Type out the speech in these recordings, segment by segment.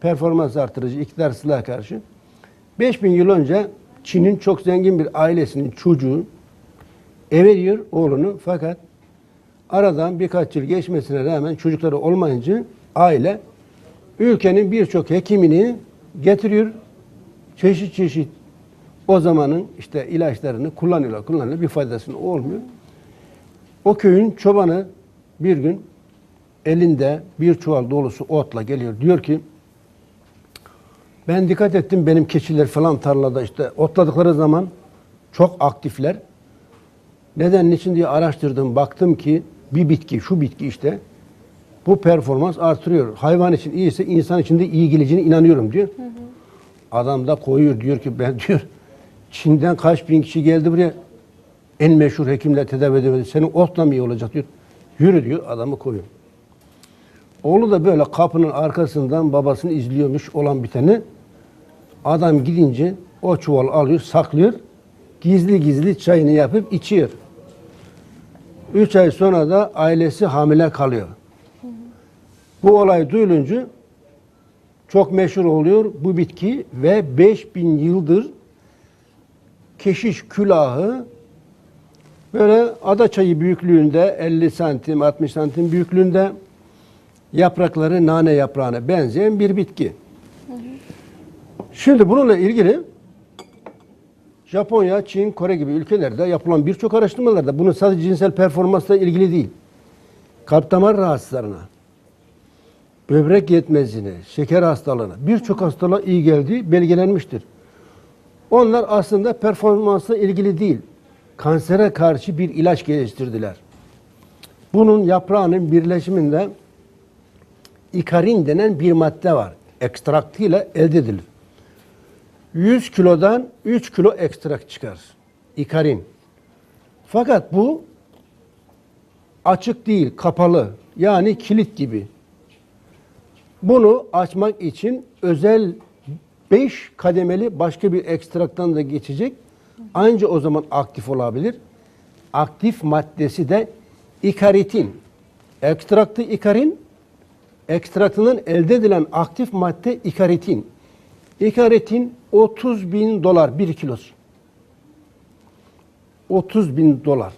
performans artırıcı iktidarsızlığa karşı 5000 yıl önce Çin'in çok zengin bir ailesinin çocuğu eve oğlunu fakat aradan birkaç yıl geçmesine rağmen çocukları olmayınca aile ülkenin birçok hekimini getiriyor. Çeşit çeşit o zamanın işte ilaçlarını kullanıyorlar, kullanıyorlar. Bir faydasını olmuyor. O köyün çobanı bir gün elinde bir çuval dolusu otla geliyor. Diyor ki ben dikkat ettim benim keçiler falan tarlada işte otladıkları zaman çok aktifler. Neden niçin diye araştırdım. Baktım ki bir bitki, şu bitki işte bu performans artırıyor. Hayvan için iyiyse insan için de iyi geleceğine inanıyorum diyor. Adam da koyuyor diyor ki ben diyor Çin'den kaç bin kişi geldi buraya en meşhur hekimle tedavi edemedi. Senin otla mı iyi olacak diyor. Yürü diyor adamı koyuyor. Oğlu da böyle kapının arkasından babasını izliyormuş olan biteni. Adam gidince o çuval alıyor, saklıyor. Gizli gizli çayını yapıp içiyor. Üç ay sonra da ailesi hamile kalıyor. Bu olay duyulunca çok meşhur oluyor bu bitki ve 5000 yıldır keşiş külahı böyle ada çayı büyüklüğünde 50 santim 60 santim büyüklüğünde yaprakları nane yaprağına benzeyen bir bitki. Şimdi bununla ilgili Japonya, Çin, Kore gibi ülkelerde yapılan birçok araştırmalarda bunun sadece cinsel performansla ilgili değil. Kalp damar rahatsızlarına, böbrek yetmezliğine, şeker hastalığına, birçok hastalığa iyi geldiği belgelenmiştir. Onlar aslında performansla ilgili değil, kansere karşı bir ilaç geliştirdiler. Bunun yaprağının birleşiminde ikarin denen bir madde var. Ekstraktıyla elde edilir. 100 kilodan 3 kilo ekstrak çıkar. İkarin. Fakat bu açık değil, kapalı. Yani kilit gibi. Bunu açmak için özel 5 kademeli başka bir ekstraktan da geçecek. Anca o zaman aktif olabilir. Aktif maddesi de ikaritin. Ekstraktı ikarin, ekstraktından elde edilen aktif madde ikaritin. İkaritin 30 bin dolar bir kilosu. 30 bin dolar.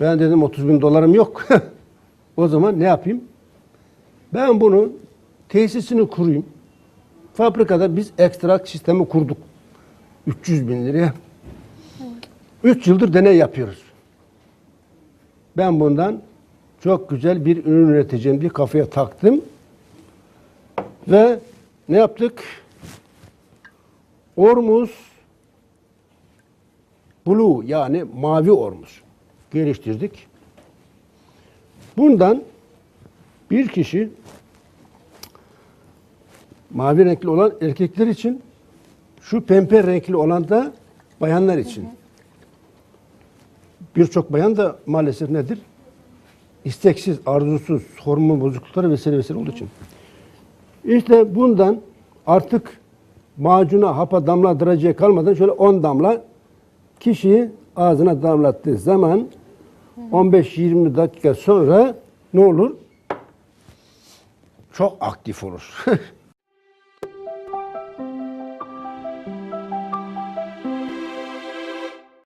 Ben dedim 30 bin dolarım yok. o zaman ne yapayım? Ben bunu tesisini kurayım. Fabrikada biz ekstrakt sistemi kurduk. 300 bin liraya. 3 yıldır deney yapıyoruz. Ben bundan çok güzel bir ürün üreteceğim diye kafaya taktım. Ve ne yaptık? Ormus Blue yani mavi ormus geliştirdik. Bundan bir kişi mavi renkli olan erkekler için şu pembe renkli olan da bayanlar için. Birçok bayan da maalesef nedir? İsteksiz, arzusuz, hormon bozuklukları vesaire vesaire olduğu için. İşte bundan artık macuna, hapa damlatıracağı kalmadan şöyle 10 damla kişiyi ağzına damlattığı zaman 15-20 dakika sonra ne olur? Çok aktif olur.